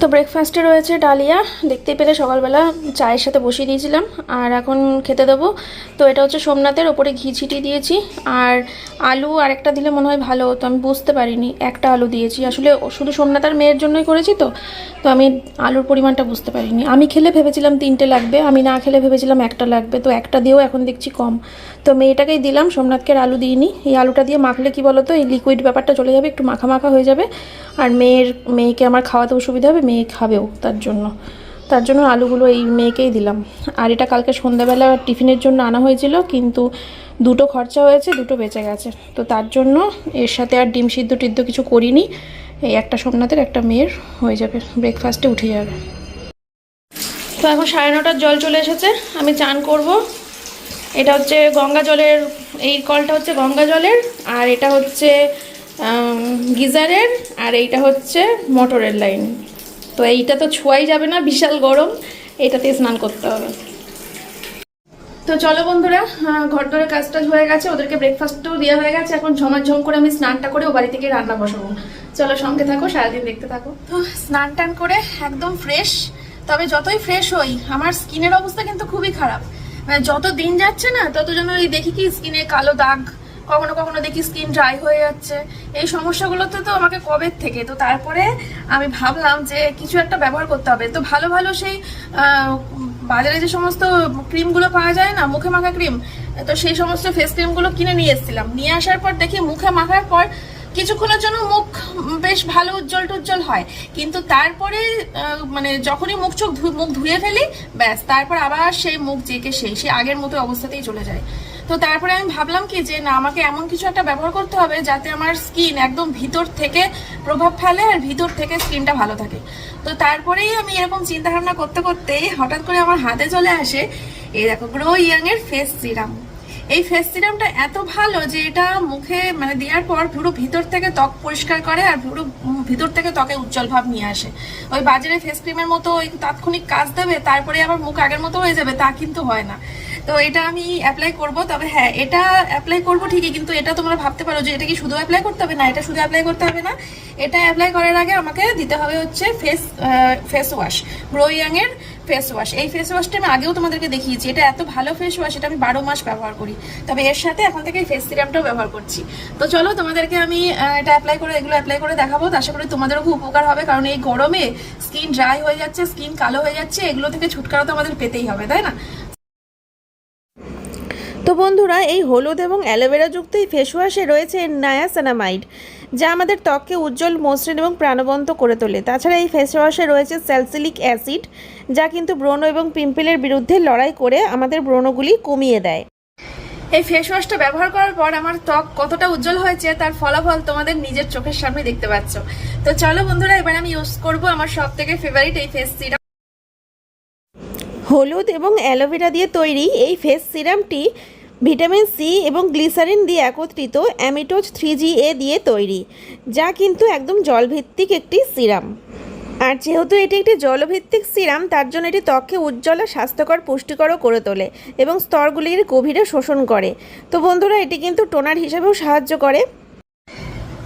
তো ব্রেকফাস্টে রয়েছে ডালিয়া। দেখতেই পেলে সকালবেলা চায়ের সাথে বসিয়ে দিয়েছিলাম। আর এখন খেতে দেবো। তো এটা হচ্ছে সোমনাথের ওপরে ঘি ছিটিয়ে দিয়েছি। আর আলু আর একটা দিলে মনে হয় ভালো হতো। আমি বুঝতে পারিনি। একটা আলু দিয়েছি। আসলে শুধু সোমনাথ আর মেয়ের জন্যই করেছি তো। তো আমি আলুর পরিমাণটা বুঝতে পারিনি। আমি খেলে ভেবেছিলাম তিনটে লাগবে। আমি না খেলে ভেবেছিলাম একটা লাগবে। তো একটা দিয়েও এখন দেখছি কম। তো মেয়েটাকেই দিলাম। সোমনাথকে আলু দিইনি। এই আলুটা দিয়ে মাখলে কি বলো তো এই লিকুইড ব্যাপারটা চলে যাবে। একটু মাখা মাখা হয়ে যাবে। আর মেয়ের, মেয়েকে আমার খাওয়াতে অসুবিধা হবে। মেয়ে খাবেও তার জন্য। তার জন্য আলুগুলো এই মেয়েকেই দিলাম। আর এটা কালকে সন্ধ্যাবেলা টিফিনের জন্য আনা হয়েছিল, কিন্তু দুটো খরচা হয়েছে, দুটো বেঁচে গেছে। তো তার জন্য এর সাথে আর ডিম সিদ্ধ টিদ্ধ কিছু করিনি। এই একটা সোমনাথের, একটা মেয়ের হয়ে যাবে। ব্রেকফাস্টে উঠে যাবে। তো এখন সাড়ে নটার জল চলে এসেছে, আমি চান করব। এটা হচ্ছে গঙ্গা জলের, এই কলটা হচ্ছে গঙ্গা জলের, আর এটা হচ্ছে গিজারের, আর এইটা হচ্ছে মোটরের লাইন। তো এইটা তো ছোঁয়াই যাবে না, বিশাল গরম এইটাতে স্নান করতে হবে। তো চলো বন্ধুরা ঘর ধরে কাজ টাজ হয়ে গেছে, ওদেরকে ব্রেকফাস্টও দেওয়া হয়ে গেছে, এখন ঝমাঝম করে আমি স্নানটা করে ও বাড়ি থেকে রান্না বসাবো। চলো সঙ্গে থাকো, সারাদিন দেখতে থাকো। তো স্নান টান করে একদম ফ্রেশ তবে যতই ফ্রেশ হই, আমার স্কিনের অবস্থা কিন্তু খুবই খারাপ। মানে যত দিন যাচ্ছে না তত যেন এই দেখি কি স্কিনে কালো দাগ কখনো কখনো দেখি স্কিন ড্রাই হয়ে যাচ্ছে। এই সমস্যাগুলোতে তো আমাকে কবে থেকে? তো তারপরে আমি ভাবলাম যে কিছু একটা ব্যবহার করতে হবে। তো ভালো ভালো সেই বাজারে যে সমস্ত ক্রিমগুলো পাওয়া যায় না, মুখে মাখা ক্রিম তো সেই সমস্ত ফেস ক্রিমগুলো কিনে নিয়ে এসেছিলাম। নিয়ে আসার পর দেখি মুখে মাখার পর কিছুক্ষণের জন্য মুখ বেশ ভালো উজ্জ্বল টুজ্জ্বল হয়। কিন্তু তারপরে মানে যখনই মুখ চোখ মুখ ধুয়ে ফেলি, ব্যাস, তারপর আবার সেই মুখ জেকে সেই সেই আগের মতো অবস্থাতেই চলে যায়। তো তারপরে আমি ভাবলাম কি যে না, আমাকে এমন কিছু একটা ব্যবহার করতে হবে যাতে আমার স্কিন একদম ভিতর থেকে প্রভাব ফেলে আর ভিতর থেকে স্কিনটা ভালো থাকে। তো তারপরেই আমি এরকম চিন্তা ভাবনা করতে করতে হঠাৎ করে আমার হাতে চলে আসে এই দেখো গ্রো ইয়াং এর ফেস সিরাম এই ফেস সিরামটা এত ভালো যে এটা মুখে মানে দেওয়ার পর পুরো ভিতর থেকে ত্বক পরিষ্কার করে আর পুরো ভিতর থেকে ত্বকে উজ্জ্বল ভাব নিয়ে আসে। ওই বাজারে ফেস ক্রিমের মতো ওই তাৎক্ষণিক কাজ দেবে, তারপরে আবার মুখ আগের মতো হয়ে যাবে, তা কিন্তু হয় না। তো এটা আমি অ্যাপ্লাই করব। তবে হ্যাঁ এটা অ্যাপ্লাই করব ঠিকই, কিন্তু এটা তোমরা ভাবতে পারো যে এটা কি শুধু অ্যাপ্লাই করতে হবে? না, এটা শুধু অ্যাপ্লাই করতে হবে না। এটা অ্যাপ্লাই করার আগে আমাকে দিতে হবে হচ্ছে face face wash Grow Young এর ফেস ওয়াশ এই ফেস ওয়াশটা আমি আগেও তোমাদেরকে দেখিয়েছি। এটা এত ভালো ফেস ওয়াশ এটা আমি বারো মাস ব্যবহার করি। তবে এর সাথে এখন থেকে ফেস সিরামটাও ব্যবহার করছি। তো চলো তোমাদেরকে আমি এটা অ্যাপ্লাই করে, এগুলো অ্যাপ্লাই করে দেখাবো। আশা করি তোমাদেরও খুব উপকার হবে, কারণ এই গরমে স্কিন ড্রাই হয়ে যাচ্ছে স্কিন কালো হয়ে যাচ্ছে, এগুলো থেকে ছুটকারা তো আমাদের পেতেই হবে, তাই না? তো বন্ধুরা এই হলুদ এবং অ্যালোভেরা যুক্ত এই ফেস ওয়াশে রয়েছে নায়াসানামাইড, যা আমাদের ত্বককে উজ্জ্বল, মসৃণ এবং প্রাণবন্ত করে তোলে। তাছাড়া এই ফেস ওয়াশে রয়েছে স্যালসিলিক অ্যাসিড, যা কিন্তু ব্রণ এবং পিম্পলের বিরুদ্ধে লড়াই করে আমাদের ব্রণগুলি কমিয়ে দেয়। এই ফেস ওয়াশটা ব্যবহার করার পর আমার ত্বক কতটা উজ্জ্বল হয়েছে, তার ফলাফল তোমাদের নিজের চোখের সামনে দেখতে পাচ্ছ। তো চলো বন্ধুরা, এবার আমি ইউজ করব আমার সব থেকে ফেভারিট এই ফেস সিরাম হলুদ এবং অ্যালোভেরা দিয়ে তৈরি এই ফেস সিরামটি ভিটামিন সি এবং গ্লিসারিন দিয়ে একত্রিত অ্যামিটোজ থ্রি জি এ দিয়ে তৈরি, যা কিন্তু একদম জলভিত্তিক একটি সিরাম। আর যেহেতু এটি একটি জলভিত্তিক সিরাম, তার জন্য এটি ত্বককে উজ্জ্বল আর স্বাস্থ্যকর, পুষ্টিকরও করে তোলে এবং স্তরগুলির গভীরে শোষণ করে। তো বন্ধুরা, এটি কিন্তু টোনার হিসেবেও সাহায্য করে।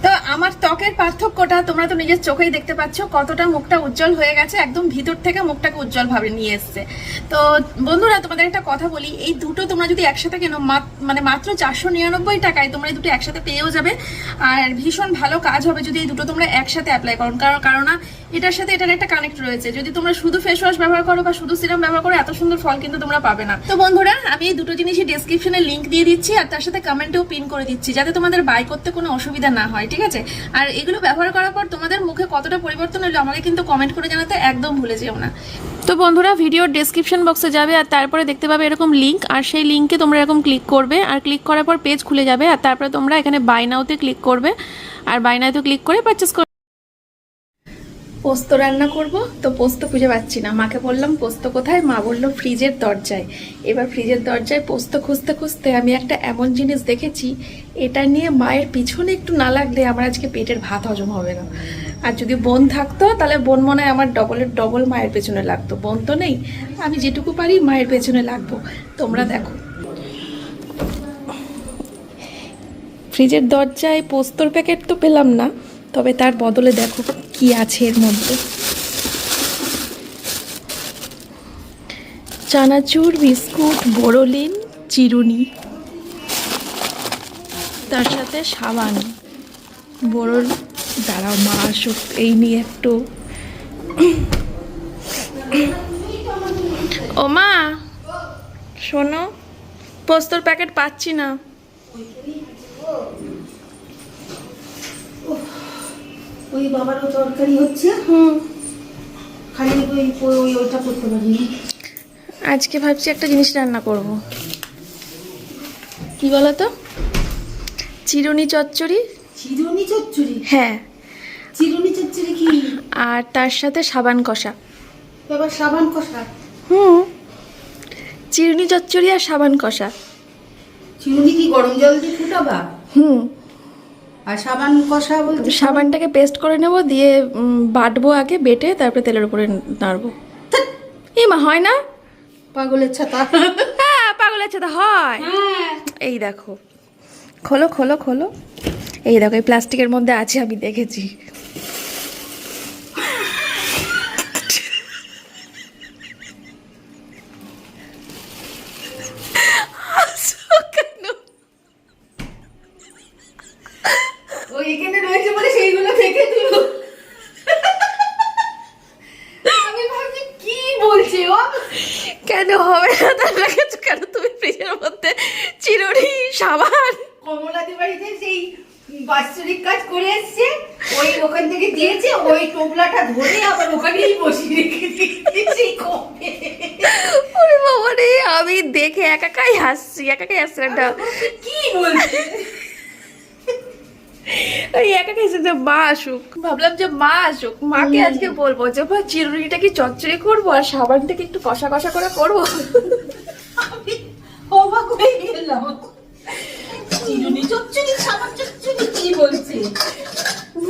তো আমার ত্বকের পার্থক্যটা তোমরা তো নিজের চোখেই দেখতে পাচ্ছ, কতটা মুখটা উজ্জ্বল হয়ে গেছে, একদম ভিতর থেকে মুখটাকে উজ্জ্বল ভাবে নিয়ে এসছে। তো বন্ধুরা, তোমাদের একটা কথা বলি, এই দুটো তোমরা যদি একসাথে কেনো মানে মাত্র চারশো নিরানব্বই টাকায় তোমরা এই দুটো একসাথে পেয়েও যাবে। আর ভীষণ ভালো কাজ হবে যদি এই দুটো তোমরা একসাথে অ্যাপ্লাই করো। কারণ কারণ এটার সাথে এটার একটা কানেক্ট রয়েছে। যদি তোমরা শুধু ফেস ওয়াশ ব্যবহার করো বা শুধু সিরাম ব্যবহার করো, এত সুন্দর ফল কিন্তু তোমরা পাবে না। তো বন্ধুরা, আমি এই দুটো জিনিসই ডেসক্রিপশনে লিঙ্ক দিয়ে দিচ্ছি, আর তার সাথে কমেন্টেও পিন করে দিচ্ছি, যাতে তোমাদের বাই করতে কোনো অসুবিধা না হয় ঠিক আছে? আর এগুলো ব্যবহার করার পর তোমাদের মুখে কতটা পরিবর্তন হলো আমাকে কিন্তু কমেন্ট করে জানাতে একদম ভুলে যেও না। তো বন্ধুরা ভিডিওর ডেসক্রিপশন বক্সে যাবে আর তারপরে দেখতে পাবে এরকম লিঙ্ক আর সেই লিঙ্কে তোমরা এরকম ক্লিক করবে আর ক্লিক করার পর পেজ খুলে যাবে আর তারপরে তোমরা এখানে বাই নাওতে ক্লিক করবে। আর বাই নাওতে ক্লিক করে পারচেস পোস্ত রান্না করব, তো পোস্ত খুঁজে পাচ্ছি না। মাকে বললাম, পোস্ত কোথায়? মা বলল, ফ্রিজের দরজায়। এবার ফ্রিজের দরজায় পোস্ত খুঁজতে খুঁজতে আমি একটা এমন জিনিস দেখেছি, এটা নিয়ে মায়ের পিছনে একটু না লাগলে আমার আজকে পেটের ভাত হজম হবে না। আর যদি বোন থাকতো, তাহলে বোন মনে হয় আমার ডবলের ডবল মায়ের পেছনে লাগতো। বোন তো নেই, আমি যেটুকু পারি মায়ের পেছনে লাগবো। তোমরা দেখো। ফ্রিজের দরজায় পোস্তর প্যাকেট তো পেলাম না, তবে তার বদলে দেখো। কি আছে এর মধ্যে? চানাচুর, বিস্কুট বড়লিন চিরুনি। তার সাথে সাবান। বড়ল দাঁড়াও মা, আসুক, এই নিয়ে একটু। ও মা, শোনো, পোস্তর প্যাকেট পাচ্ছি না। ওই বাবারও তরকারি হচ্ছে। হুম। খালি ওই ওই ওইটা করতে আজকে ভাবছি একটা জিনিস রান্না করব। কি বলো তো চিরুনি চচ্চড়ি। চিরুনি চচ্চড়ি? হ্যাঁ। চিরুনি চচ্চড়ি কি? আর তার সাথে সাবান কষা। এবার সাবান কষা? হুম। চিরুনি চচ্চড়ি আর সাবান কষা। চিরুনি কি গরম জল দিয়ে ফুটাবা? হুম। আর সাবান কষা বলতে সাবানটাকে পেস্ট করে নেব দিয়ে বাটবো আগে বেটে তারপরে তেলের উপরে নাড়বো। এই মা হয় না? পাগলের ছাতা। হ্যাঁ পাগলের ছাতা হয়। হ্যাঁ। এই দেখো। খোলো খোলো খোলো। এই দেখো এই প্লাস্টিকের মধ্যে আছে আমি দেখেছি হাসো কেন? ওই এখানে রয়েছে বলে সেইগুলো থেকে দিল আমি ভাবছি কি বলছে ও কেন হবে না তা রেখেছো কেন তুমি ফ্রিজের মধ্যে চিরুনি সাবান কমলাদি বাড়িতে সেই বাৎসরিক কাজ করে এসছে ওই ওখান থেকে দিয়েছে ওই টোপলাটা ধরে আবার ওখানেই বসিয়ে রেখে দিয়েছে ওরে বাবা রে আমি দেখে একাকাই হাসছি একাকাই হাসছি একটা। কি বলছে ওই একাকাই হাসছি যে মা আসুক। ভাবলাম যে মা আসুক মাকে আজকে বলব যে মা চিরুনিটা কি চচ্চড়ি করব আর সাবানটাকে একটু কষা কষা করে করব অবাক হয়ে গেলাম। চিরুনি সাবান কি বলছে?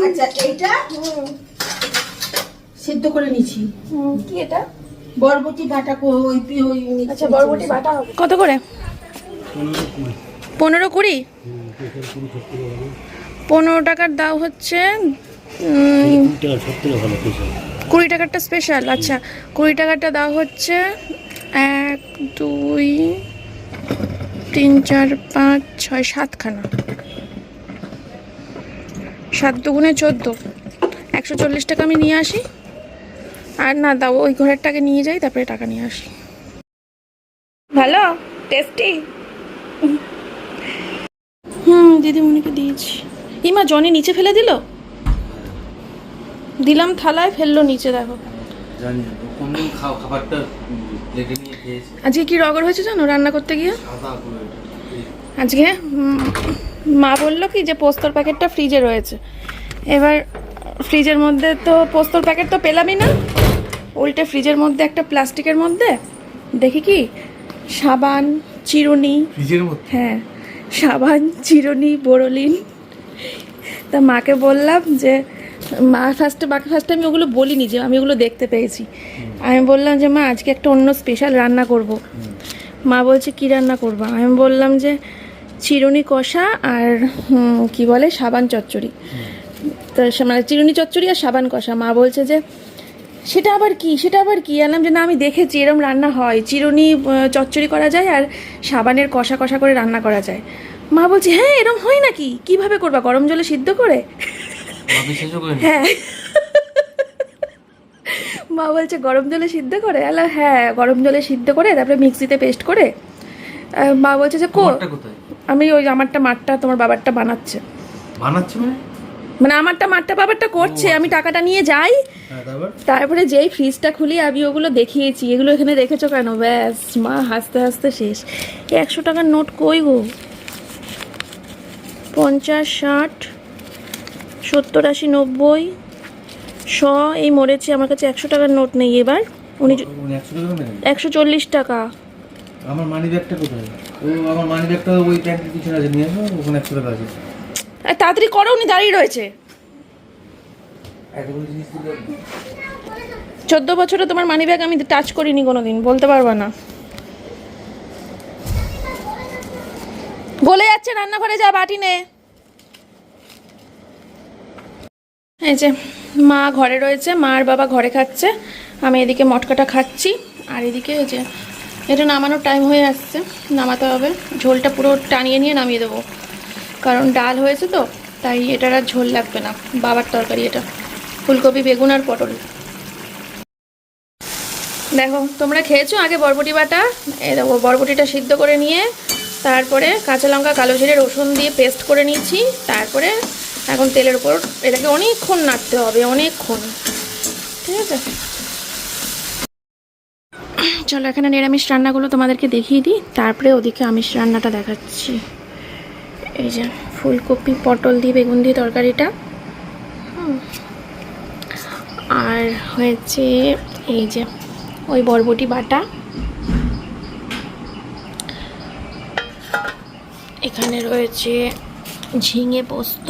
আচ্ছা এটা সেদ্ধ করে নিছি। কি এটা? বরবটি বাটা ওই ওই আচ্ছা বরবটি বাটা হবে। কত করে? পনেরো কুড়ি? পনেরো টাকার দাও হচ্ছে কুড়ি টাকারটা স্পেশাল আচ্ছা। কুড়ি টাকারটা দাও হচ্ছে এক দুই তিন চার পাঁচ ছয় সাতখানা। সাত দুগুণে চোদ্দ। একশো চল্লিশ টাকা আমি নিয়ে আসি। আর না দাও ওই ঘরের টাকা নিয়ে যাই তারপরে টাকা নিয়ে আসি। ভালো? টেস্টি? হুম দিদিমণিকে দিয়েছি। ইমা জনি নিচে ফেলে দিল? দিলাম থালায় ফেলল নিচে দেখো। আজকে কি রগর হয়েছে জানো রান্না করতে গিয়ে? আজকে মা বলল কি যে পোস্তর প্যাকেটটা ফ্রিজে রয়েছে। এবার ফ্রিজের মধ্যে তো পোস্তর প্যাকেট তো পেলামই না। উল্টে ফ্রিজের মধ্যে একটা প্লাস্টিকের মধ্যে দেখি কি সাবান চিরুনি ফ্রিজের মধ্যে? হ্যাঁ সাবান চিরুনি বোরোলিন। তা মাকে বললাম যে মা ফার্স্টে মাকে ফার্স্টে আমি ওগুলো বলিনি যে আমি ওগুলো দেখতে পেয়েছি। আমি বললাম যে মা আজকে একটা অন্য স্পেশাল রান্না করব। মা বলছে কি রান্না করব? আমি বললাম যে চিরুনি কষা আর কি বলে সাবান চচ্চড়ি। তো মানে চিরুনি চচ্চড়ি আর সাবান কষা। মা বলছে যে সেটা আবার কি? সেটা আবার কি? আনলাম যে না আমি দেখেছি এরম রান্না হয়। চিরুনি চচ্চড়ি করা যায় আর সাবানের কষা কষা করে রান্না করা যায়। মা বলছে হ্যাঁ এরম হয় নাকি? কীভাবে করবা? গরম জলে সিদ্ধ করে? হ্যাঁ। মা বলছে গরম জলে সিদ্ধ করে? আলো হ্যাঁ গরম জলে সিদ্ধ করে তারপরে মিক্সিতে পেস্ট করে। মা বলছে যে কো আমি ওই আমারটা মাঠটা তোমার বাবারটা বানাচ্ছে। বানাচ্ছে মানে? মানে আমারটা মাঠটা বাবারটা করছে আমি টাকাটা নিয়ে যাই। হ্যাঁ তারপরে? যেই ফ্রিজটা খুলি আমি ওগুলো দেখিয়েছি এগুলো এখানে রেখেছো কেন? ব্যাস মা হাসতে হাসতে শেষ। এই একশো টাকার নোট কই গো? পঞ্চাশ ষাট সত্তর আশি নব্বই শ এই মরেছে আমার কাছে একশো টাকার নোট নেই এবার। উনি একশো চল্লিশ টাকা। আমার মানি ব্যাগটা কোথায়? আমার মানি ব্যাগটা ওই ট্যাঙ্কের পিছনে আছে নিয়ে আসো ওখানে একশো টাকা আছে। তাড়াতাড়ি করো উনি দাঁড়িয়ে রয়েছে। চোদ্দ বছরে তোমার মানি ব্যাগ আমি টাচ করিনি কোনোদিন বলতে পারবা না। গলে যাচ্ছে রান্নাঘরে যা বাটি নে। এই যে মা ঘরে রয়েছে মা আর বাবা ঘরে খাচ্ছে। আমি এদিকে মটকাটা খাচ্ছি আর এদিকে এই যে এটা নামানোর টাইম হয়ে আসছে। নামাতে হবে। ঝোলটা পুরো টানিয়ে নিয়ে নামিয়ে দেবো। কারণ ডাল হয়েছে তো, তাই এটার আর ঝোল লাগবে না। বাবার তরকারি এটা। ফুলকপি, বেগুন আর পটল। দেখো, তোমরা খেয়েছো আগে বরবটি বাটা? এ দেখো, বরবটিটা সিদ্ধ করে নিয়ে, তারপরে কাঁচা লঙ্কা, কালো জিরে, রসুন দিয়ে পেস্ট করে নিয়েছি। তারপরে এখন তেলের উপর এটাকে অনেকক্ষণ নাড়তে হবে, অনেকক্ষণ। ঠিক আছে? চলো, এখানে নিরামিষ রান্নাগুলো তোমাদেরকে দেখিয়ে দিই। তারপরে ওদিকে আমিষ রান্নাটা দেখাচ্ছি। এই যে ফুলকপি, পটল দিয়ে বেগুন দিয়ে তরকারিটা। আর হয়েছে এই যে ওই বরবটি বাটা। এখানে রয়েছে ঝিঙে পোস্ত।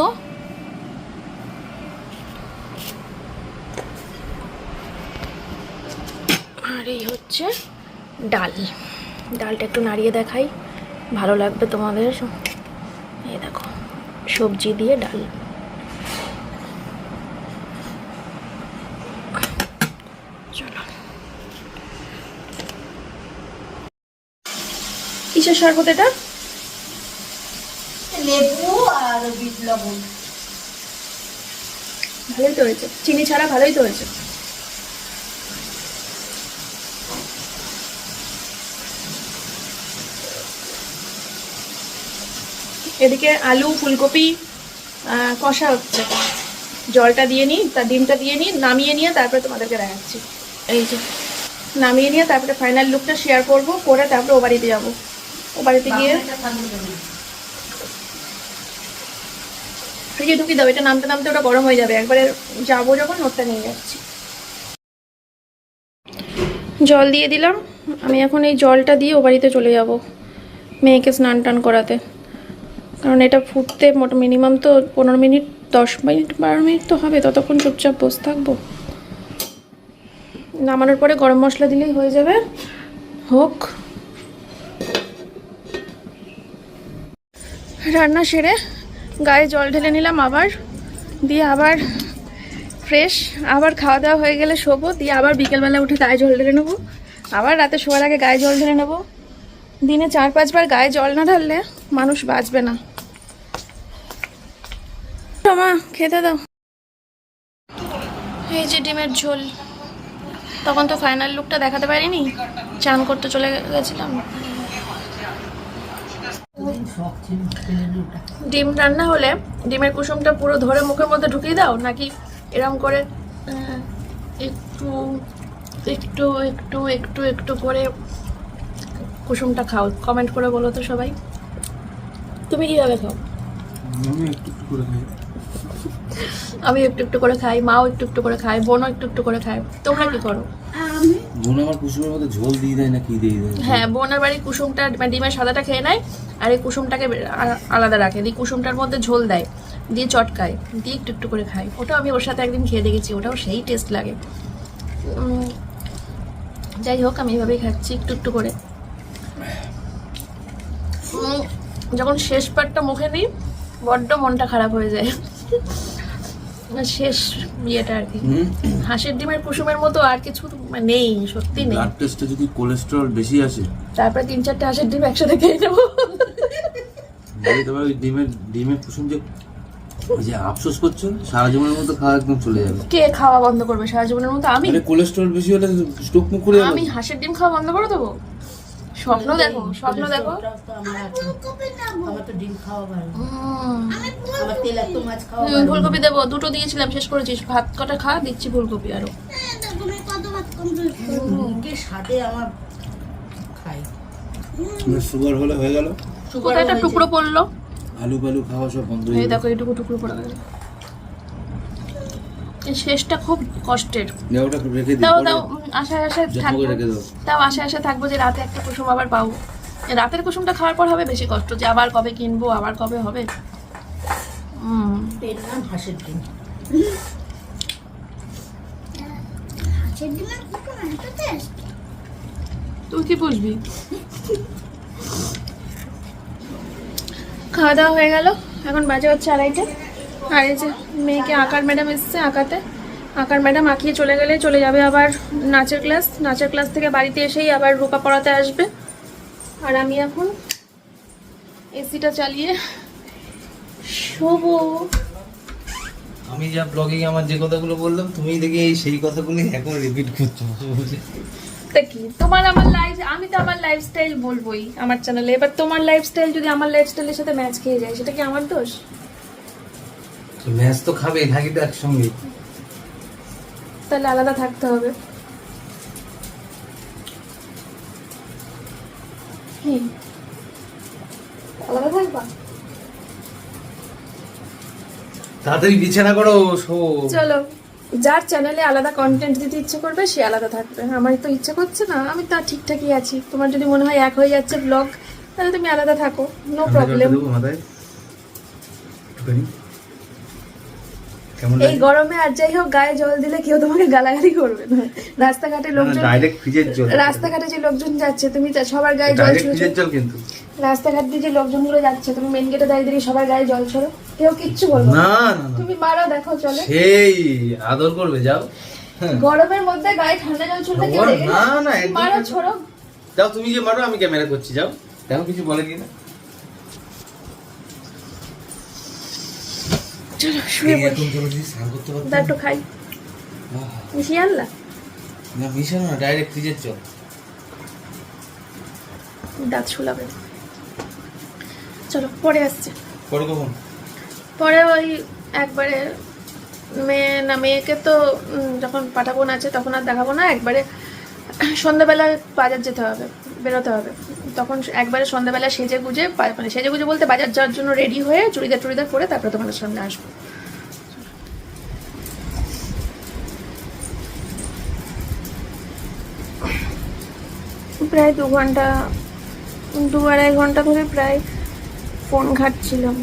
আর এই হচ্ছে ডাল। ডালটা একটু নাড়িয়ে দেখাই। ভালো লাগবে তোমাদের? এই দেখো সবজি দিয়ে ডাল। চলো। কিসের শরবত এটা? লেবু আর বিট লবণ। ভালোই তো হয়েছে। চিনি ছাড়া ভালোই তো হয়েছে। এদিকে আলু, ফুলকপি কষা হচ্ছে। জলটা দিয়ে নিই তার ডিমটা দিয়ে নিই, নামিয়ে নিয়ে তারপরে তোমাদেরকে দেখাচ্ছি। এই যে, নামিয়ে নিয়ে তারপরে ফাইনাল লুকটা শেয়ার করব, করে তারপরে ও বাড়িতে যাব। ও বাড়িতে গিয়ে ফ্রিজে ঢুকিয়ে দাও, এটা নামতে নামতে ওটা গরম হয়ে যাবে। একবারে যাব যখন ওটা নিয়ে যাচ্ছি। জল দিয়ে দিলাম। আমি এখন এই জলটা দিয়ে ও বাড়িতে চলে যাব, মেয়েকে স্নান টান করাতে। কারণ এটা ফুটতে মোট মিনিমাম তো পনেরো মিনিট, দশ মিনিট, বারো মিনিট তো হবে, ততক্ষণ চুপচাপ বসে থাকব। নামানোর পরে গরম মশলা দিলেই হয়ে যাবে। হোক। রান্না সেরে গায়ে জল ঢেলে নিলাম আবার, দিয়ে আবার ফ্রেশ আবার খাওয়া দাওয়া হয়ে গেলে শোবো, দিয়ে আবার বিকেলবেলা উঠে গায়ে জল ঢেলে নেব। আবার রাতে শোয়ার আগে গায়ে জল ঢেলে নেব। দিনে চার পাঁচবার গায়ে জল না ঢাললে মানুষ বাঁচবে না। মা খেতে দাও। এই যে ডিমের ঝোল। তখন তো ফাইনাল লুকটা দেখাতে পারিনি। চান করতে চলে গেছিলাম। ডিম রান্না হলে ডিমের কুসুমটা পুরো ধরে মুখের মধ্যে ঢুকিয়ে দাও? নাকি এরম করে একটু একটু একটু একটু একটু করে কুসুমটা খাও? কমেন্ট করে বলো তো সবাই। তুমি কীভাবে খাও? আমি একটু করে খাই। আমি একটু একটু করে খাই মাও একটু একটু করে খায় বোনও একটু একটু করে খায়। তোমরা কি করো? বোন আমার কুসুমের মধ্যে ঝোল দিয়ে দেয় না কি দিয়ে দেয়? হ্যাঁ বোনের বাড়ি কুসুমটা মানে ডিমের সাদাটা খেয়ে নেয় আর এই কুসুমটাকে আলাদা রাখে। দিয়ে কুসুমটার মধ্যে ঝোল দেয় দিয়ে চটকায় দিয়ে একটু একটু করে খায়। ওটাও আমি ওর সাথে একদিন খেয়ে দেখেছি ওটাও সেই টেস্ট লাগে। যাই হোক আমি এভাবেই খাচ্ছি একটু একটু করে। যখন শেষ পাটটা মুখে নিই বড্ড মনটা খারাপ হয়ে যায়। শেষ ইয়েটা আর কি। হাঁসের ডিমের কুসুমের মতো আর কিছু নেই সত্যি নেই। ব্লাড টেস্টে যদি কোলেস্টেরল বেশি আসে। তারপরে তিন চারটে হাঁসের ডিম একসাথে খেয়ে নেব। তোমার ওই ডিমের ডিমের কুসুম যে যে আফসোস করছ সারা জীবনের মতো খাওয়া একদম চলে যাবে। কে খাওয়া বন্ধ করবে সারা জীবনের মতো? আমি কোলেস্টেরল বেশি হলে স্টোক মুখ করে আমি হাঁসের ডিম খাওয়া বন্ধ করে দেবো? স্বপ্ন দেখো স্বপ্ন দেখো। আমার তো ডিম খাওয়া ভালো। আমার তেল এত মাছ খাওয়া ফুলকপি দেবো দুটো দিয়েছিলাম শেষ করেছিস। ভাত কটা খা দিচ্ছি ফুলকপি আরও। কে স্বাদে আমার খাই সুগার হলে হয়ে গেল। কোথায় একটা টুকরো পড়ল? আলু বালু খাওয়া সব বন্ধ হয়ে দেখো এইটুকু টুকরো পড়ে গেল। শেষটা খুব কষ্টের। তাও তাও আশায় আশায় থাকব। তাও আশায় আশায় থাকব যে রাতে একটা কুসুম আবার পাবো। রাতের কুসুমটা খাওয়ার পর হবে বেশি কষ্ট যে আবার কবে কিনবো আবার কবে হবে। তুই কি বুঝবি খাওয়া দাওয়া হয়ে গেল এখন বাজে হচ্ছে আড়াইটে। আর এই যে মেয়েকে আঁকার ম্যাডাম এসছে আঁকাতে। আঁকার ম্যাডাম আঁকিয়ে চলে গেলে চলে যাবে আবার নাচের ক্লাস নাচের ক্লাস থেকে বাড়িতে এসেই আবার রূপা পড়াতে আসবে। আর আমি এখন এসিটা চালিয়ে শোবো। আমি যা ব্লগে আমার যে কথাগুলো বললাম তুমি দেখি এই সেই কথাগুলো এখন রিপিট করছ? তা কি? তোমার আমার লাইফ আমি তো আমার লাইফস্টাইল বলবোই আমার চ্যানেলে এবার তোমার লাইফস্টাইল যদি আমার লাইফস্টাইলের সাথে ম্যাচ খেয়ে যায় সেটা কি আমার দোষ? ম্যাচ তো খাবে থাকি তো একসঙ্গে। তাহলে আলাদা থাকতে হবে। কি? আলাদা থাকবা? তাড়াতাড়ি বিছানা করো চলো যার চ্যানেলে আলাদা কন্টেন্ট দিতে ইচ্ছে করবে সে আলাদা থাকবে। আমার তো ইচ্ছে করছে না আমি তা ঠিকঠাকই আছি। তোমার যদি মনে হয় এক হয়ে যাচ্ছে ব্লগ তাহলে তুমি আলাদা থাকো নো প্রবলেম দেবো মাথায় একটুখানি কেমন এই গরমে আর যাই হোক গায়ে জল দিলে কেউ তোমাকে গালাগালি করবে না। রাস্তাঘাটে লোকজন ডাইরেক্ট ফ্রিজের জল রাস্তাঘাটে যে লোকজন যাচ্ছে তুমি সবার গায়ে জল ফ্রিজের জল কিন্তু। রাস্তাঘাট দিয়ে যে লোকজনগুলো যাচ্ছে তুমি মেন গেটে দাঁড়িয়ে দাঁড়িয়ে সবার গায়ে জল ছড়ো কেউ কিচ্ছু বলব না। না না না তুমি মারো দেখো চলে। সেই আদর করবে যাও। হ্যাঁ। গরমের মধ্যে গায়ে ঠান্ডা জল ছড়তে কেউ না, না, একদম মারো ছড়ো। যাও তুমি যে মারো আমি ক্যামেরা করছি যাও। দেখো কিছু বলে কিনা চলো শুয়ে পড়ি। চলো একটু খাই। আহা, মিশিয়ে আনলা? না মিশানো না ডাইরেক্ট ফ্রিজের জল দাঁত শুলাবে। চলো পরে আসছে। পরে কখন? পরে ওই একবারে মেয়ে না মেয়েকে তো যখন পাঠাবো নাচে তখন আর দেখাবো না একবারে সন্ধ্যাবেলা বাজার যেতে হবে বেরোতে হবে। তখন একবারে সন্ধ্যাবেলা সেজে গুজে মানে সেজে গুজে বলতে বাজার যাওয়ার জন্য রেডি হয়ে চুড়িদার টুড়িদার পরে তারপরে তোমাদের সামনে আসব। প্রায় দু ঘণ্টা, দু আড়াই ঘণ্টা ধরে প্রায় ফোন ঘাটছিলাম।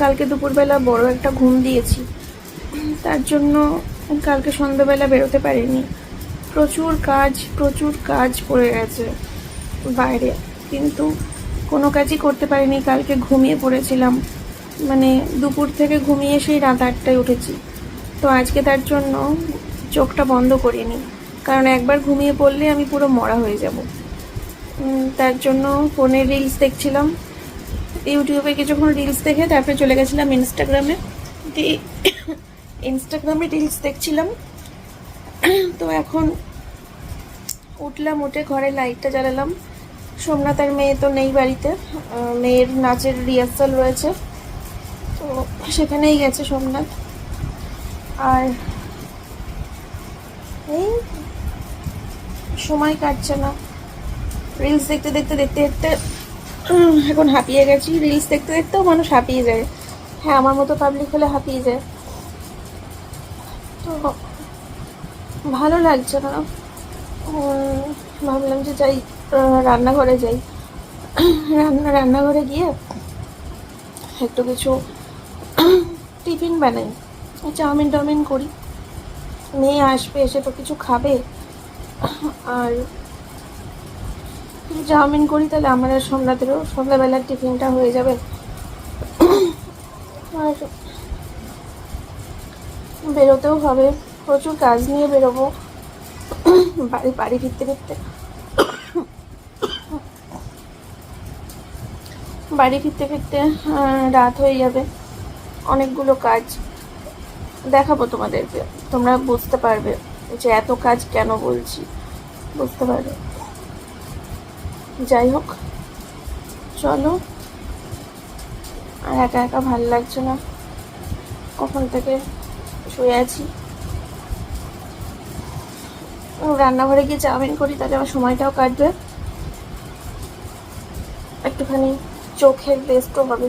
কালকে দুপুরবেলা বড় একটা ঘুম দিয়েছি। তার জন্য কালকে সন্ধ্যাবেলা বেরোতে পারিনি। প্রচুর কাজ প্রচুর কাজ পড়ে গেছে বাইরে। কিন্তু কোনো কাজই করতে পারিনি। কালকে ঘুমিয়ে পড়েছিলাম। মানে দুপুর থেকে ঘুমিয়ে সেই রাত আটটায় উঠেছি। তো আজকে তার জন্য চোখটা বন্ধ করিনি। কারণ একবার ঘুমিয়ে পড়লে আমি পুরো মরা হয়ে যাব। তার জন্য ফোনে রিলস দেখছিলাম। ইউটিউবে কিছুক্ষণ রিলস দেখে তারপরে চলে গেছিলাম ইনস্টাগ্রামে দিয়ে ইনস্টাগ্রামে রিলস দেখছিলাম। তো এখন উঠলাম, উঠে ঘরে লাইটটা জ্বালালাম। সোমনাথ আর মেয়ে তো নেই বাড়িতে। মেয়ের নাচের রিহার্সাল রয়েছে। তো সেখানেই গেছে সোমনাথ। আর এই সময় কাটছে না। রিলস দেখতে দেখতে দেখতে দেখতে এখন হাঁপিয়ে গেছি। রিলস দেখতে দেখতেও মানুষ হাঁপিয়ে যায়। হ্যাঁ আমার মতো পাবলিক হলে হাঁপিয়ে যায়। তো ভালো লাগছে না। ভাবলাম যে যাই রান্নাঘরে যাই। রান্না রান্নাঘরে গিয়ে একটু কিছু টিফিন বানাই। চাউমিন টাউমিন করি। মেয়ে আসবে, এসে তো কিছু খাবে। আর চাউমিন করি, তাহলে আমার আর সোমনাথেরও সন্ধ্যাবেলার টিফিনটা হয়ে যাবে। আর বেরোতেও হবে। প্রচুর কাজ নিয়ে বেরোবো। বাড়ি বাড়ি ফিরতে ফিরতে। বাড়ি ফিরতে ফিরতে রাত হয়ে যাবে। অনেকগুলো কাজ দেখাবো তোমাদেরকে। তোমরা বুঝতে পারবে যে এত কাজ কেন বলছি। বুঝতে পারবে। যাই হোক, চলো। আর একা একা ভালো লাগছে না। কখন থেকে শুয়ে আছি। রান্নাঘরে গিয়ে চাউমিন করি, তাহলে আমার সময়টাও কাটবে। একটুখানি চোখের রেস্টও হবে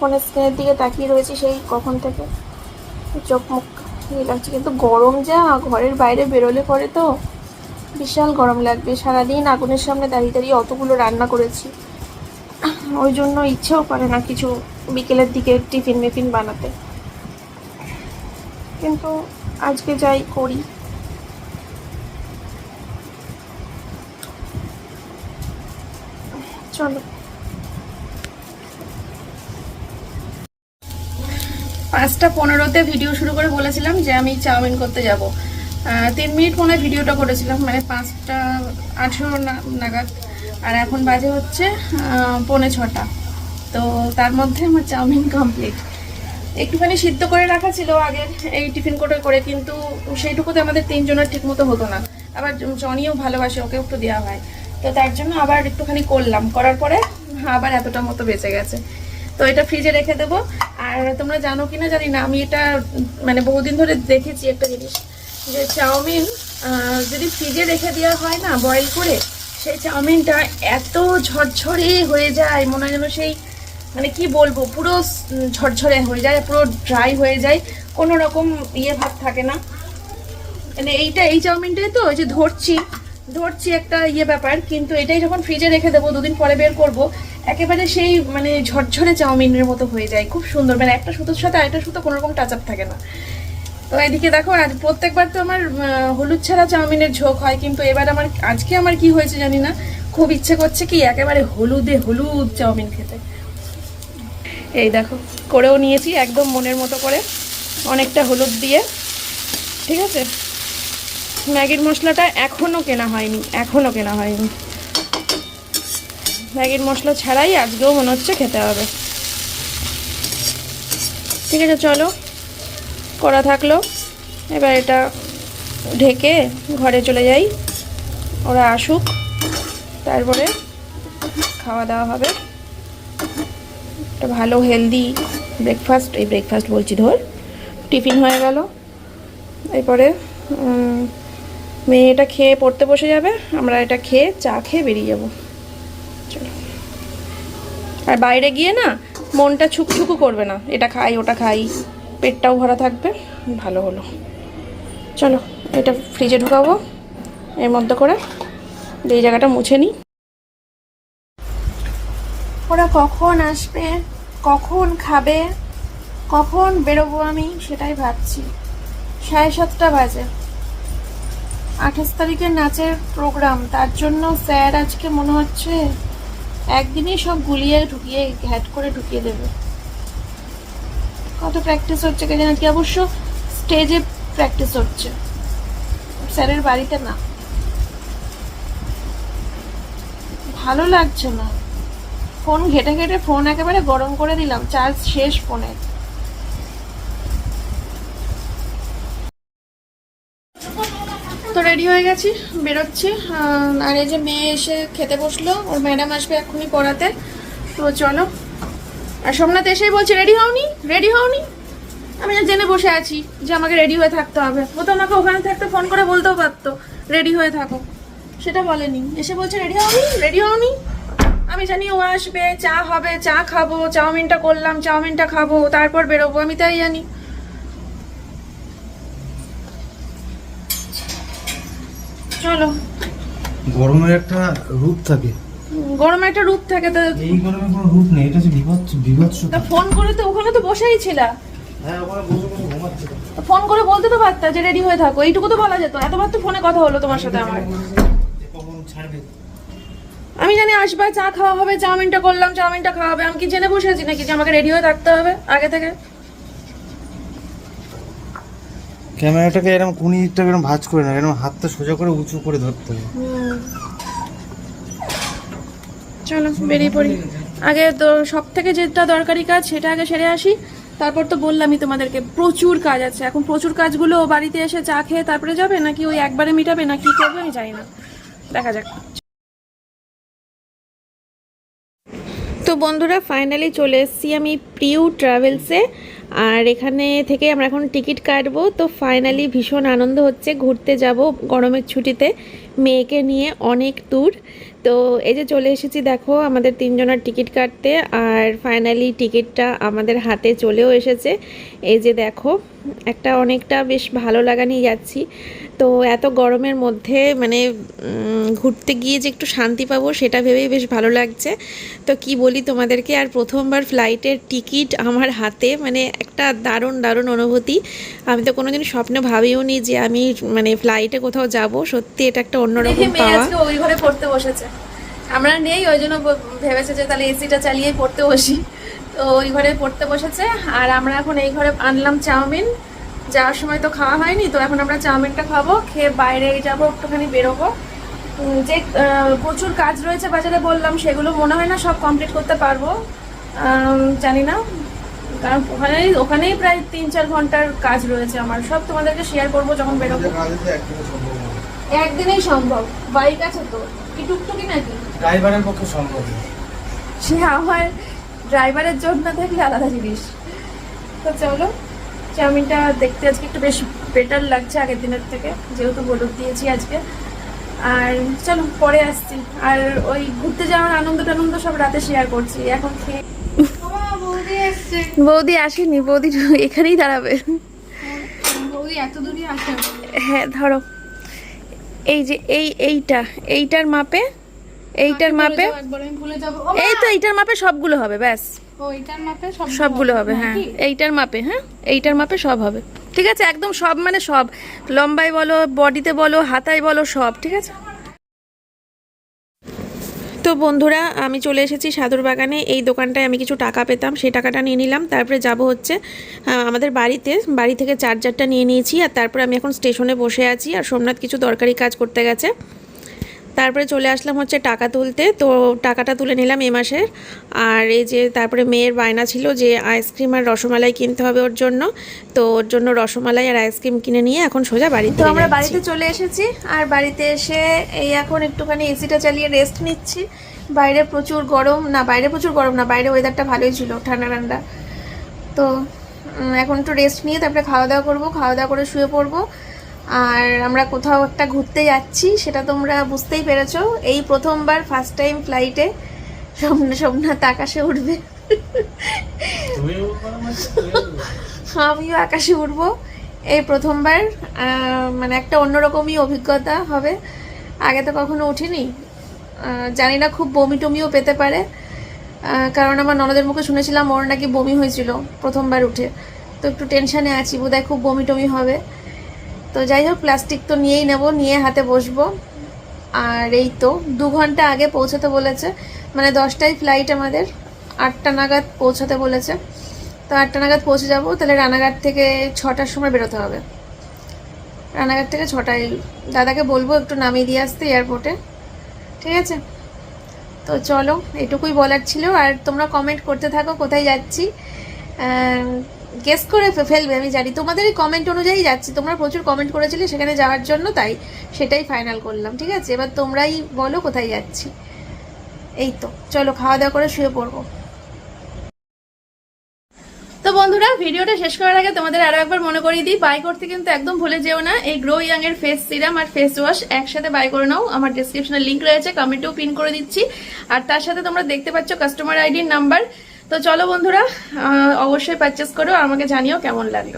ফোনের স্ক্রিনের দিকে তাকিয়ে রয়েছি সেই কখন থেকে। চোখ মুখ ইয়ে লাগছে। কিন্তু গরম যা, ঘরের বাইরে বেরোলে পরে তো বিশাল গরম লাগবে। সারাদিন আগুনের সামনে দাঁড়িয়ে দাঁড়িয়ে অতগুলো রান্না করেছি। ওই জন্য ইচ্ছেও করে না কিছু বিকেলের দিকে টিফিন মিফিন বানাতে। কিন্তু আজকে যাই করি। চলো। পাঁচটা পনেরোতে ভিডিও শুরু করে বলেছিলাম যে আমি চাউমিন করতে যাব। তিন মিনিট মনে ভিডিওটা করেছিলাম মানে পাঁচটা, আঠেরো নাগাদ। আর এখন বাজে হচ্ছে পৌনে ছটা। তো তার মধ্যে আমার চাউমিন কমপ্লিট একটুখানি সিদ্ধ করে রাখা ছিল আগের এই টিফিন কোটে করে, কিন্তু সেইটুকুতে আমাদের তিনজনের ঠিক মতো হতো না। আবার জনিও ভালোবাসে ওকে একটু দেওয়া হয়। তো তার জন্য আবার একটুখানি করলাম। করার পরে আবার এতটা মতো বেঁচে গেছে। তো এটা ফ্রিজে রেখে দেবো। আর তোমরা জানো কি না জানি না, আমি এটা মানে বহুদিন ধরে দেখেছি একটা জিনিস যে চাউমিন যদি ফ্রিজে রেখে দেওয়া হয় না বয়েল করে, সেই চাউমিনটা এত ঝরঝরে হয়ে যায়, মনে হয় যেন সেই মানে কি বলব, পুরো ঝরঝরে হয়ে যায়, পুরো ড্রাই হয়ে যায়, কোনো রকম ইয়ে ভাব থাকে না। মানে এইটা, এই চাউমিনটাই তো, ওই যে ধরছি ধরছি একটা ইয়ে ব্যাপার, কিন্তু এটাই যখন ফ্রিজে রেখে দেবো, দুদিন পরে বের করব, একেবারে সেই মানে ঝরঝরে চাউমিনের মতো হয়ে যায়, খুব সুন্দর। মানে একটা সুতোর সাথে আরেকটা সুতো কোনো রকম টাচ আপ থাকে না। তো এদিকে দেখো, আজ প্রত্যেকবার তো আমার হলুদ ছাড়া চাউমিনের ঝোঁক হয়, কিন্তু এবার আমার, আজকে আমার কি হয়েছে জানি না। খুব ইচ্ছে করছে কি একেবারে হলুদে হলুদ চাউমিন খেতে। এই দেখো, করেও নিয়েছি একদম মনের মতো করে, অনেকটা হলুদ দিয়ে, ঠিক আছে? ম্যাগির মশলাটা এখনও কেনা হয়নি এখনও কেনা হয়নি। ম্যাগির মশলা ছাড়াই আজকেও মনে হচ্ছে খেতে হবে। ঠিক আছে, চলো। করা থাকল। এবার এটা ঢেকে ঘরে চলে যাই। ওরা আসুক। তারপরে খাওয়া দাওয়া হবে। একটা ভালো হেলদি ব্রেকফাস্ট এই ব্রেকফাস্ট বলছি ধর। টিফিন হয়ে গেল। এরপরে মেয়ে এটা খেয়ে পড়তে বসে যাবে, আমরা এটা খেয়ে চা খেয়ে বেরিয়ে যাব। চলো। আর বাইরে গিয়ে না, মনটা ছুকছুকু করবে না। এটা খাই, ওটা খাই, পেটটাও ভরা থাকবে, ভালো হলো। চলো, এটা ফ্রিজে ঢুকাবো, এর মধ্যে করে এই জায়গাটা মুছে নিই। ওরা কখন আসবে, কখন খাবে, কখন বেরোবো আমি সেটাই ভাবছি। সাড়ে সাতটা বাজে। আঠাশ তারিখে নাচের প্রোগ্রাম তার জন্য স্যার আজকে মনে হচ্ছে একদিনই সব গুলিয়ে ঢুকিয়ে ঘ্যাট করে ঢুকিয়ে দেবে। কত প্র্যাকটিস হচ্ছে কে জানে অবশ্য স্টেজে প্র্যাকটিস হচ্ছে। স্যারের বাড়িতে না। ভালো লাগছে না। ফোন ঘেটে ঘেটে ফোন একেবারে গরম করে দিলাম, চার্জ শেষ ফোনের রেডি হয়ে গেছি, বেরোচ্ছি। আর এই যে মেয়ে এসে খেতে বসল, ওর ম্যাডাম আসবে এক্ষুনি পড়াতে। তো চলো। আর সোমনাথ এসেই বলছে রেডি হওনি? রেডি হওনি? আমি জেনে বসে আছি যে আমাকে রেডি হয়ে থাকতে হবে। ও তো আমাকে ওখানে থাকতে ফোন করে বলতেও পারতো রেডি হয়ে থাকো। সেটা বলেনি। এসে বলছে রেডি হওনি? রেডি হওনি? আমি জানি ও আসবে, চা হবে, চা খাব, চাউমিনটা করলাম, চাউমিনটা খাব, তারপর বেরোবো। আমি তাই জানি। চলো। গরমের একটা রূপ থাকে। গরমে একটা রূপ থাকে তো এই গরমে কোনো রূপ নেই এটা হচ্ছে বিভৎস বিভৎস তা ফোন করে তো ওখানে তো বসেই ছিলা। হ্যাঁ ওখানে বসে বসে ঘুমাচ্ছে। তো ফোন করে বলতে তো পারতা যে রেডি হয়ে থাকো এইটুকু তো বলা যেত। এতবার তো ফোনে কথা হলো তোমার সাথে আমার। যে আমি জানি আসবে চা খাওয়া হবে চাউমিনটা করলাম চাউমিনটা খাওয়া হবে। আমি কি জেনে বসে আছি নাকি যে আমাকে রেডি হয়ে থাকতে হবে আগে থেকে? ক্যামেরাটাকে এরকম কুনি দিকটা এরকম ভাঁজ করে না এরকম হাতটা সোজা করে উঁচু করে ধরতে হবে চলো, বেরিয়ে পড়ি। আগে তো সব থেকে যেটা দরকারি কাজ, সেটা আগে সেরে আসি। তারপর তো বললামই তোমাদেরকে, প্রচুর কাজ আছে। এখন প্রচুর কাজগুলো বাড়িতে এসে চা খেয়ে তারপরে যাবে, নাকি ওই একবারে মিটাবে না কি করবে, আমি জানি না। দেখা যাক। তো বন্ধুরা ফাইনালি চলে এসেছি আমি প্রিউ ট্রাভেলসে আর এখানে থেকে আমরা এখন টিকিট কাটবো। তো ফাইনালি ভীষণ আনন্দ হচ্ছে, ঘুরতে যাব গরমের ছুটিতে। মেয়েকে নিয়ে অনেক দূর। তো এই যে চলে এসেছি, দেখো আমাদের তিনজনের টিকিট কাটতে, আর ফাইনালি টিকিটটা আমাদের হাতে চলেও এসেছে। এই যে দেখো, একটা অনেকটা বেশ ভালো লাগা নিয়ে যাচ্ছি। তো এত গরমের মধ্যে মানে ঘুরতে গিয়ে যে একটু শান্তি পাবো, সেটা ভেবেই বেশ ভালো লাগছে। তো কি বলি তোমাদেরকে, আর প্রথমবার ফ্লাইটের টিকিট আমার হাতে মানে একটা দারুণ দারুণ অনুভূতি। আমি তো কোনোদিন স্বপ্নে ভাবিও নি যে আমি মানে ফ্লাইটে কোথাও যাব। সত্যি এটা একটা অন্যরকম পাওয়া। আজকে ওই ঘরে পড়তে বসেছে। আমরা নেই ওই জন্য ভেবেছে যে তাহলে এসিটা চালিয়ে পড়তে বসি। তো ওই ঘরে পড়তে বসেছে আর আমরা এখন এই ঘরে আনলাম চাউমিন। যাওয়ার সময় তো খাওয়া হয়নি তো এখন আমরা চাউমিনটা খাব খেয়ে বাইরে যাব একটুখানি বেরোবো। যে প্রচুর কাজ রয়েছে বাজারে বললাম সেগুলো মনে হয় না সব কমপ্লিট করতে পারব। জানি না। কারণ ওখানেই ওখানেই প্রায় তিন চার ঘণ্টার কাজ রয়েছে আমার। সব তোমাদেরকে শেয়ার করব যখন বেরোবো। একদিনেই সম্ভব। বাইক আছে তো। কি টুকটুকি নাকি? ড্রাইভারের পক্ষে সম্ভব না। সে আমার ড্রাইভারের জন্য না থাকলে আলাদা জিনিস। তো চলো চাউমিনটা দেখতে আজকে একটু বেশ বেটার লাগছে আগের দিনের থেকে যেহেতু হলুদ দিয়েছি আজকে। আর চলো পরে আসছি। আর ওই ঘুরতে যাওয়ার আনন্দ টানন্দ সব রাতে শেয়ার করছি। এখন খেয়ে বৌদি এসছে। বৌদি আসেনি বৌদি এখানেই দাঁড়াবে। বৌদি এত দূরই আসে হ্যাঁ ধরো। এই যে এই এইটা এইটার মাপে এইটার মাপে এই তো এইটার মাপে সবগুলো হবে ব্যাস। সবগুলো হবে। হ্যাঁ। এইটার মাপে হ্যাঁ। এইটার মাপে সব হবে। ঠিক আছে একদম সব মানে সব। লম্বায় বলো বডিতে বলো হাতায় বলো সব ঠিক আছে? তো বন্ধুরা, আমি চলে এসেছি সাদুর বাগানে। এই দোকানটায় আমি কিছু টাকা পেতাম, সেই টাকাটা নিয়ে নিলাম। তারপরে যাব হচ্ছে আমাদের বাড়িতে। বাড়ি থেকে চার্জারটা নিয়ে নিয়েছি আর তারপরে আমি এখন স্টেশনে বসে আছি। আর সোমনাথ কিছু দরকারি কাজ করতে গেছে। তারপরে চলে আসলাম হচ্ছে টাকা তুলতে। তো টাকাটা তুলে নিলাম এ মাসের আর এই যে তারপরে মেয়ের বায়না ছিল যে আইসক্রিম আর রসমালাই কিনতে হবে ওর জন্য। তো ওর জন্য রসমালাই আর আইসক্রিম কিনে নিয়ে এখন সোজা বাড়িতে তো আমরা বাড়িতে চলে এসেছি। আর বাড়িতে এসে এই এখন একটুখানি এসিটা চালিয়ে রেস্ট নিচ্ছি। বাইরে প্রচুর গরম না বাইরে প্রচুর গরম না বাইরে ওয়েদারটা ভালোই ছিল ঠান্ডা ঠান্ডা। তো এখন একটু রেস্ট নিয়ে তারপরে খাওয়া দাওয়া করব খাওয়া দাওয়া করে শুয়ে পড়ব। আর আমরা কোথাও একটা ঘুরতে যাচ্ছি সেটা তোমরা বুঝতেই পেরেছ। এই প্রথমবার ফার্স্ট টাইম ফ্লাইটে সোমনা সোমনাথ আকাশে উঠবে আমিও আকাশে উঠবো এই প্রথমবার মানে একটা অন্যরকমই অভিজ্ঞতা হবে। আগে তো কখনো উঠিনি। জানি না খুব বমি টমিও পেতে পারে। কারণ আমার ননদের মুখে শুনেছিলাম ওর নাকি বমি হয়েছিল প্রথমবার উঠে। তো একটু টেনশানে আছি বোধহয় খুব বমি টমি হবে। তো যাই হোক প্লাস্টিক তো নিয়েই নেব, নিয়ে হাতে বসবো। আর এই তো, দু ঘণ্টা আগে পৌঁছাতে বলেছে। মানে দশটায় ফ্লাইট আমাদের, আটটা নাগাদ পৌঁছাতে বলেছে। তো আটটা নাগাদ পৌঁছে যাব, তাহলে রানাঘাট থেকে ছটার সময় বেরোতে হবে। রানাঘাট থেকে ছটায়, দাদাকে বলব একটু নামিয়ে দিয়ে আসতে এয়ারপোর্টে ঠিক আছে? তো চলো, এটুকুই বলার ছিল। আর তোমরা কমেন্ট করতে থাকো, কোথায় যাচ্ছি। গেস করে ফেলবে, আমি জানি। তোমাদের এই কমেন্ট অনুযায়ী যাচ্ছি। তোমরা প্রচুর কমেন্ট করেছিলে সেখানে যাওয়ার জন্য, তাই সেটাই ফাইনাল করলাম, ঠিক আছে? এবার তোমরাই বলো কোথায় যাচ্ছি। এই তো, চলো খাওয়া দাওয়া করে শুয়ে পড়ব। তো বন্ধুরা, ভিডিওটা শেষ করার আগে তোমাদের আরও একবার মনে করিয়ে দিই বাই করতে কিন্তু একদম ভুলে যেও না। এই গ্রো ইয়াং এর ফেস সিরাম আর ফেস ওয়াশ একসাথে বাই করে নাও। আমার ডেসক্রিপশনে লিংক রয়েছে কমেন্টেও পিন করে দিচ্ছি। আর তার সাথে তোমরা দেখতে পাচ্ছ কাস্টমার আইডির নাম্বার তো চলো বন্ধুরা অবশ্যই পারচেস করো আমাকে জানিও কেমন লাগল।